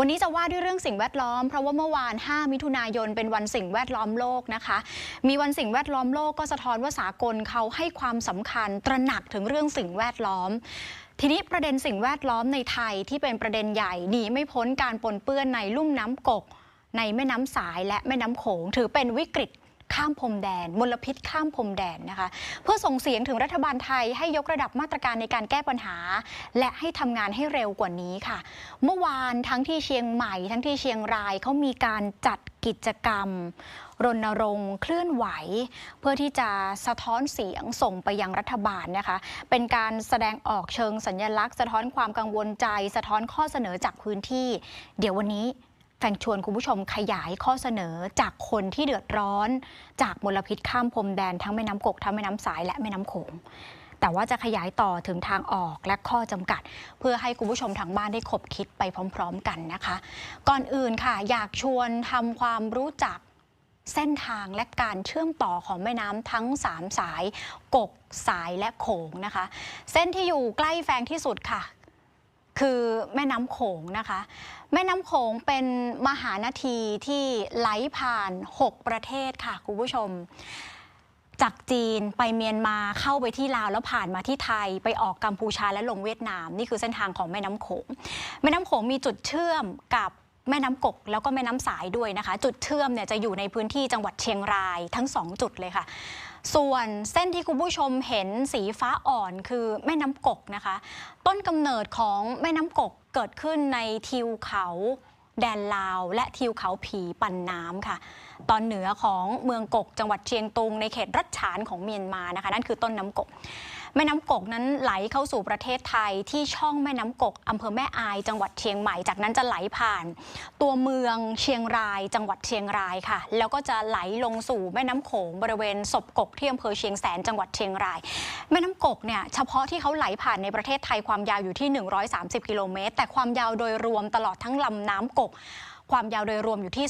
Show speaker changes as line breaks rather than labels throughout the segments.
วันนี้จะว่าด้วยเรื่องสิ่งแวดล้อม เพราะว่าเมื่อวาน 5 มิถุนายน เป็นวันสิ่งแวดล้อมโลกนะคะ มีวันสิ่งแวดล้อมโลกก็สะท้อนว่าสากลเขาให้ความสำคัญตระหนักถึงเรื่องสิ่งแวดล้อมทีนี้ประเด็นสิ่งแวดล้อมในไทยที่เป็นประเด็นใหญ่หนีไม่พ้นการปนเปื้อนในลุ่มน้ำกก ในแม่น้ำสายและแม่น้ำโขงถือเป็นวิกฤต ข้ามพรมแดน มลพิษข้ามพรมแดนนะคะ เพื่อส่งเสียงถึงรัฐบาลไทยให้ยกระดับมาตรการในการแก้ปัญหา และให้ทำงานให้เร็วกว่านี้ค่ะ เมื่อวานทั้งที่เชียงใหม่ ทั้งที่เชียงรายเขามีการจัดกิจกรรม รณรงค์เคลื่อนไหว เพื่อที่จะสะท้อนเสียงส่งไปยังรัฐบาลนะคะ เป็นการแสดงออกเชิงสัญลักษณ์ สะท้อนความกังวลใจ สะท้อนข้อเสนอจากพื้นที่ เดี๋ยววันนี้ แฟงชวนคุณผู้ชมขยายข้อเสนอจากคนที่เดือดร้อน จากมลพิษข้ามพรมแดนทั้งแม่น้ำกกทั้งแม่น้ำสายและแม่น้ำโขงแต่ว่าจะขยายต่อถึงทางออกและข้อจำกัด เพื่อให้คุณผู้ชมทางบ้านได้ขบคิดไปพร้อม ๆ กันนะคะ ก่อนอื่นค่ะ อยากชวนทำความรู้จักเส้นทางและการเชื่อมต่อของแม่น้ำทั้ง 3 สาย กก สายและโขงนะคะ เส้นที่อยู่ใกล้แฟงที่สุดค่ะ คือแม่น้ำโขงนะคะ แม่น้ำโขงเป็นมหานาทีที่ไหลผ่าน 6 ประเทศค่ะคุณผู้ชม จากจีนไปเมียนมาเข้าไปที่ลาวแล้วผ่านมาที่ไทยไปออกกัมพูชาและลงเวียดนาม นี่คือเส้นทางของแม่น้ำโขง แม่น้ำโขงมีจุดเชื่อมกับแม่น้ำกกแล้วก็แม่น้ำสายด้วยนะคะ จุดเชื่อมเนี่ยจะอยู่ในพื้นที่จังหวัดเชียงรายทั้งสองจุดเลยค่ะ ส่วนเส้นที่คุณผู้ชมเห็นสีฟ้าอ่อนคือแม่น้ำกกนะคะ ต้นกำเนิดของแม่น้ำกกเกิดขึ้นในทิวเขาแดนลาว และทิวเขาผีปันน้ำค่ะ ตอนเหนือของเมืองกกจังหวัดเชียงตุงในเขตรัชฉานของเมียนมานะคะ นั่นคือต้นน้ำกก แม่น้ำกกนั้นไหลเข้าสู่ประเทศไทยที่ช่องแม่น้ำกกอำเภอแม่อายจังหวัดเชียงใหม่ จากนั้นจะไหลผ่าน ตัวเมืองเชียงราย จังหวัดเชียงรายค่ะ แล้วก็จะไหลลงสู่แม่น้ำโขงบริเวณศพกกที่อำเภอเชียงแสนจังหวัดเชียงราย แม่น้ำกกเนี่ยเฉพาะที่เขาไหลผ่านในประเทศไทยความยาวอยู่ที่ 130 กิโลเมตร แต่ความยาวโดยรวมตลอดทั้งลำน้ำกก ความยาวโดยรวมอยู่ที่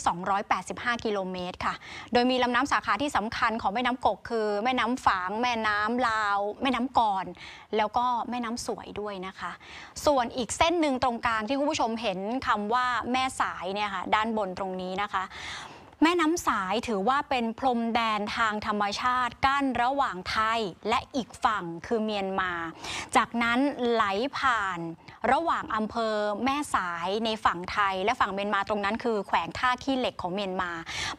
285 กิโลเมตรค่ะ โดยมีลำน้ำสาขาที่สำคัญของแม่น้ำกกคือ แม่น้ำฝาง แม่น้ำลาว แม่น้ำกอน แล้วก็แม่น้ำสวยด้วยนะคะ ส่วนอีกเส้นหนึ่งตรงกลางที่คุณผู้ชมเห็นคำว่าแม่สายเนี่ยค่ะด้านบนตรงนี้นะคะแม่น้ำสายถือว่าเป็นพรมแดนทางธรรมชาติกั้นระหว่างไทยและอีกฝั่งคือเมียนมา จากนั้นไหลผ่าน ระหว่างอำเภอแม่สายในฝั่งไทย และฝั่งเมียนมาตรงนั้นคือแขวงท่าขี้เหล็กของเมียนมา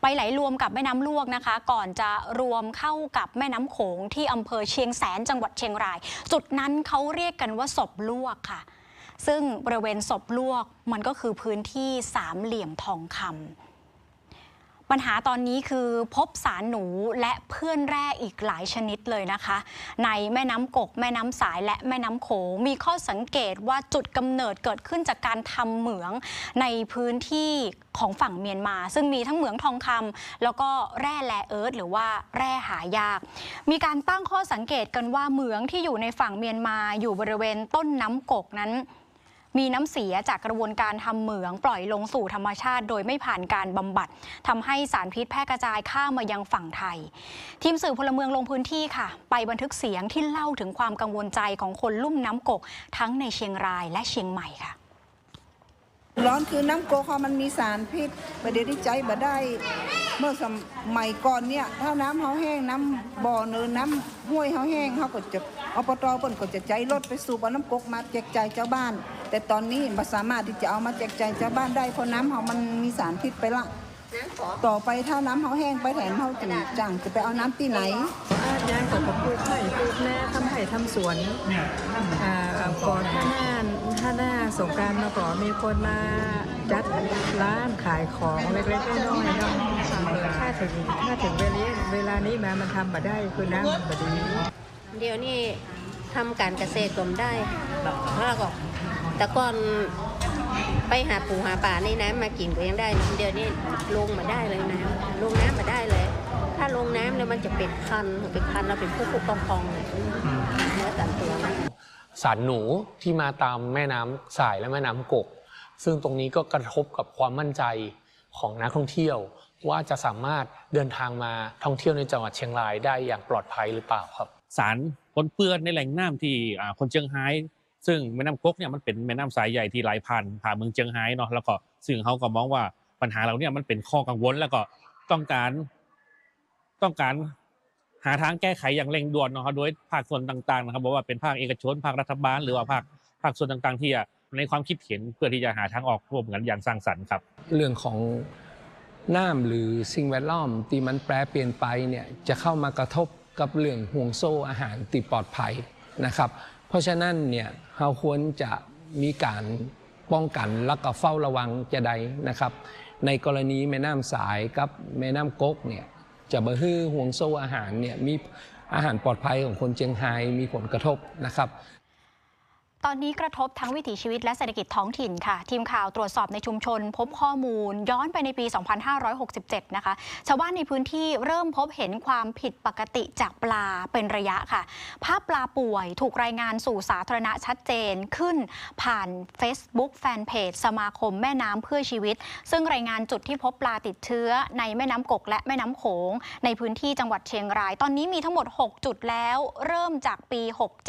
ไปไหลรวมกับแม่น้ำลวกนะคะ ก่อนจะรวมเข้ากับแม่น้ำโขงที่อำเภอเชียงแสนจังหวัดเชียงราย จุดนั้นเขาเรียกกันว่าศพลวกค่ะ ซึ่งบริเวณศพลวกมันก็คือพื้นที่สามเหลี่ยมทองคำ ปัญหาตอนนี้คือพบสารหนูและเพื่อนแร่อีกหลายชนิดเลยนะคะ ในแม่น้ำกก แม่น้ำสายและแม่น้ำโขงมีข้อสังเกตว่าจุดกำเนิดเกิดขึ้นจากการทำเหมืองในพื้นที่ของฝั่งเมียนมา ซึ่งมีทั้งเหมืองทองคำแล้วก็แร่แลเอิร์ธหรือว่าแร่หายาก มีการตั้งข้อสังเกตกันว่าเหมืองที่อยู่ในฝั่งเมียนมาอยู่บริเวณต้นน้ำกกนั้น มีน้ำเสียจากกระบวนการทำเหมือง ปล่อยลงสู่ธรรมชาติ โดยไม่ผ่านการบำบัดทำให้สารพิษแพร่กระจายข้ามมายังฝั่งไทย ทีมสื่อพลเมืองลงพื้นที่ค่ะ ไปบันทึกเสียงที่เล่าถึงความกังวลใจของคนลุ่มน้ำกก ทั้งในเชียงรายและเชียงใหม่ค่ะ
ร้อนคือน้ำโกคอมันมีสารพิษประเดี๋ยวที่ใจบ่ได้ เมื่อสมัยก่อนเนี่ยถ้าน้ำเขาแห้งน้ำบ่อเนินน้ำห้วยเขาแห้งเขาก็จะอบตเปิ้นก็จะใจรถไปสู่บเอน้ำกกมาแจกจ่ายเจ้าบ้าน แต่ตอนนี้บ่สามารถที่จะเอามาแจกจ่ายเจ้าบ้านได้เพราะน้ำเขามันมีสารพิษไปละ ต่อไปถ้าน้ำเขาแห้งไปแถมเขาจะจังจะไปเอาน้ำที่ไหน
ย้ายของปลูกไผ่ปลูกแน่ทำไผ่ทำสวนอ่าก่อนถ้าหน้าถ้าหน้าสงการมาก่อมีคนมาจัดร้านขายของเล็กๆน้อยๆเนาะถ้าถึงถ้าถึงเวลาเวลานี้มามันทำมาได้คือน้ำมันบดี
เดี๋ยวนี้ทำการเกษตรก็ไม่ได้แล้วก็แต่ก่อนไปหาปูหาป่าในน้ำมากินก็ยังได้ เดี๋ยวนี้ลงมาได้เลยน้ำลงน้ำมาได้เลย ถ้าลงน้ำแล้วมันจะเป็นคันเป็นคันแล้วเป็นผู้ผู้พองๆเลยเนื้อตันตัวนะ
สารหนูที่มาตามแม่น้ำสายและแม่น้ำกก ซึ่งตรงนี้ก็กระทบกับความมั่นใจของนักท่องเที่ยว ว่าจะสามารถเดินทางมาท่องเที่ยวในจังหวัดเชียงรายได้อย่างปลอดภัยหรือเปล่าครับ
สารปนเปื้อนในแหล่งน้ำที่อ่าคนเชียงไฮ้ซึ่งแม่น้ำก๊กเนี่ยมันเป็นแม่น้ำสายใหญ่ที่ไหลผ่านผ่านเมืองเจียงไฮ้เนาะแล้วก็ซึ่งเขาก็มองว่าปัญหาเหล่าเนี้มันเป็นข้อกังวลแล้วก็ต้องการ ต้องการหาทางแก้ไขอย่างเร่งด่วนนะครับโดยภาคส่วนต่างๆนะครับบอกว่าเป็นภาคเอกชนภาครัฐบาล หรือว่าภาคภาคส่วนต่างๆ ที่อะในความคิดเห็นเพื่อที่จะหาทางออกร่วมกันอย่างสร้างสรรค์ครับ
เรื่องของน้ำหรือสิ่งแวดล้อมที่มันแปรเปลี่ยนไปเนี่ยจะเข้ามากระทบกับเรื่องห่วงโซ่อาหารติปลอดภัยนะครับ เพราะฉะนั้นเนี่ยเราควรจะมีการป้องกันแล้วก็เฝ้าระวังจะใดนะครับ ในกรณีแม่น้ำสายกับแม่น้ำก๊กเนี่ย จะบะฮื้อห่วงโซ่อาหารเนี่ยมีอาหารปลอดภัยของคนเชียงไฮ้มีผลกระทบนะครับ
ตอนนี้กระทบทั้งวิถีชีวิตและเศรษฐกิจท้องถิ่นค่ะ ทีมข่าวตรวจสอบในชุมชน พบข้อมูล ย้อนไปในปี 2567 นะคะ ชาวบ้านในพื้นที่เริ่มพบเห็นความผิดปกติจากปลาเป็นระยะค่ะ ภาพปลาป่วยถูกรายงานสู่สาธารณะชัดเจนขึ้น ผ่าน Facebook แฟนเพจสมาคมแม่น้ำเพื่อชีวิต ซึ่งรายงานจุดที่พบปลาติดเชื้อ ในแม่น้ำกกและแม่น้ำโขง ในพื้นที่จังหวัดเชียงราย ตอนนี้มีทั้งหมด 6 จุดแล้ว เริ่มจากปี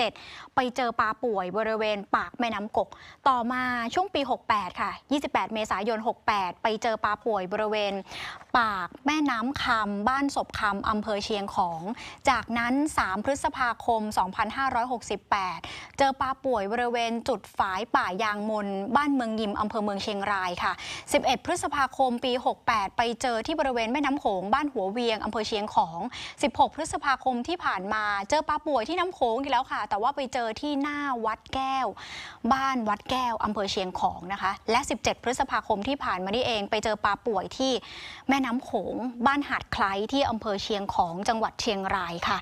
67 ไปเจอปลาป่วยบริเวณปากแม่น้ำกก ต่อมาช่วงปี 68 ค่ะ 28 เมษายน 68 ไปเจอปลาป่วยบริเวณ ปากแม่น้ำคำบ้านศพคำอำเภอเชียงของ จากนั้น 3 พฤษภาคม 2568 เจอปลาป่วยบริเวณจุดฝายป่ายางมน บ้านเมืองยิมอำเภอเมืองเชียงรายค่ะ 11 พฤษภาคมปี 68 ไปเจอที่บริเวณแม่น้ำโขงบ้านหัวเวียงอำเภอเชียงของ 16 พฤษภาคมที่ผ่านมา เจอปลาป่วยที่น้ำโขงอีกแล้วค่ะ แต่ว่าไปเจอที่หน้าวัดแกก้ว บ้านวัดแก้วอำเภอเชียงของนะคะ และ 17 พฤษภาคมที่ผ่านมานี่เอง ไปเจอปลาป่วยที่แม่น้ำโขง บ้านหาดไคล้ที่อำเภอเชียงของจังหวัดเชียงรายค่ะ